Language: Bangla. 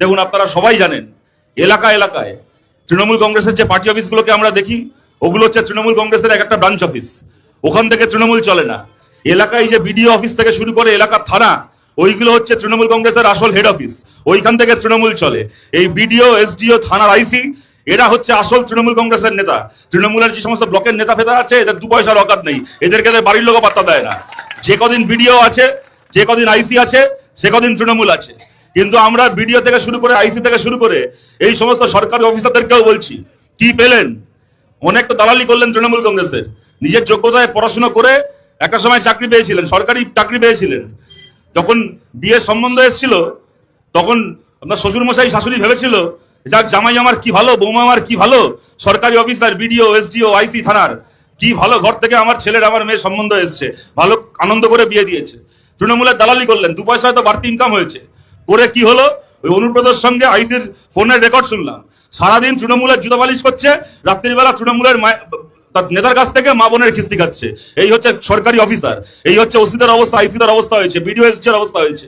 দেখুন, আপনারা সবাই জানেন, এলাকা এলাকায় তৃণমূল কংগ্রেসের যে পার্টি অফিসগুলোকে আমরা দেখি, ওগুলো হচ্ছে তৃণমূল কংগ্রেসের এক একটা ব্রাঞ্চ অফিস ওখান থেকে তৃণমূল চলে না। এলাকায় যে বিডিও অফিস থেকে শুরু করে এলাকার থানা, ওইগুলো হচ্ছে তৃণমূল কংগ্রেসের আসল হেড অফিস ওইখান থেকে তৃণমূল চলে। এই বিডিও এসডিও থানার আইসি এরা হচ্ছে আসল তৃণমূল কংগ্রেসের নেতা। তৃণমূলের যে সমস্ত ব্লকের নেতা ফেতা আছে, এদের দু পয়সার অকাত নেই। এদেরকে এদের বাড়ির লোকও পাত্তা দেয় না। যে কদিন বিডিও আছে, যে কদিন আইসি আছে, সে কদিন তৃণমূল আছে। কিন্তু আমরা বিডিও থেকে শুরু করে আইসি থেকে শুরু করে এই সমস্ত সরকারি অফিসারদেরকেও বলছি, কি পেলেন? অনেক তো দালালি করলেন তৃণমূল কংগ্রেসের। নিজের যোগ্যতায় পড়াশোনা করে একটা সময় চাকরি পেয়েছিলেন, সরকারি চাকরি পেয়েছিলেন। যখন বিয়ের সম্বন্ধ এসেছিল, তখন আপনার শ্বশুর মশাই শাশুড়ি ভেবেছিল, যাক জামাই আমার কি ভালো, বৌমা আমার কি ভালো, সরকারি অফিসার, বিডিও, এসডিও, আইসি থানার, কি ভালো ঘর থেকে আমার ছেলের, আমার মেয়ের সম্বন্ধ এসছে, ভালো আনন্দ করে বিয়ে দিয়েছে। তৃণমূলের দালালি করলেন, দু পয়সা হয়তো বাড়তি ইনকাম হয়েছে। করে কি হলো? ওই অনুব্রতর সঙ্গে আইসির ফোনের রেকর্ড শুনলাম। সারাদিন তৃণমূলের জুতো বালিশ করছে, রাত্রিবেলা তৃণমূলের তার নেতার কাছ থেকে মা বোনের খিস্তি খাচ্ছে। এই হচ্ছে সরকারি অফিসার এই হচ্ছে ওসিদের অবস্থা, আইসিদের অবস্থা হয়েছে বিডিও অবস্থা হয়েছে।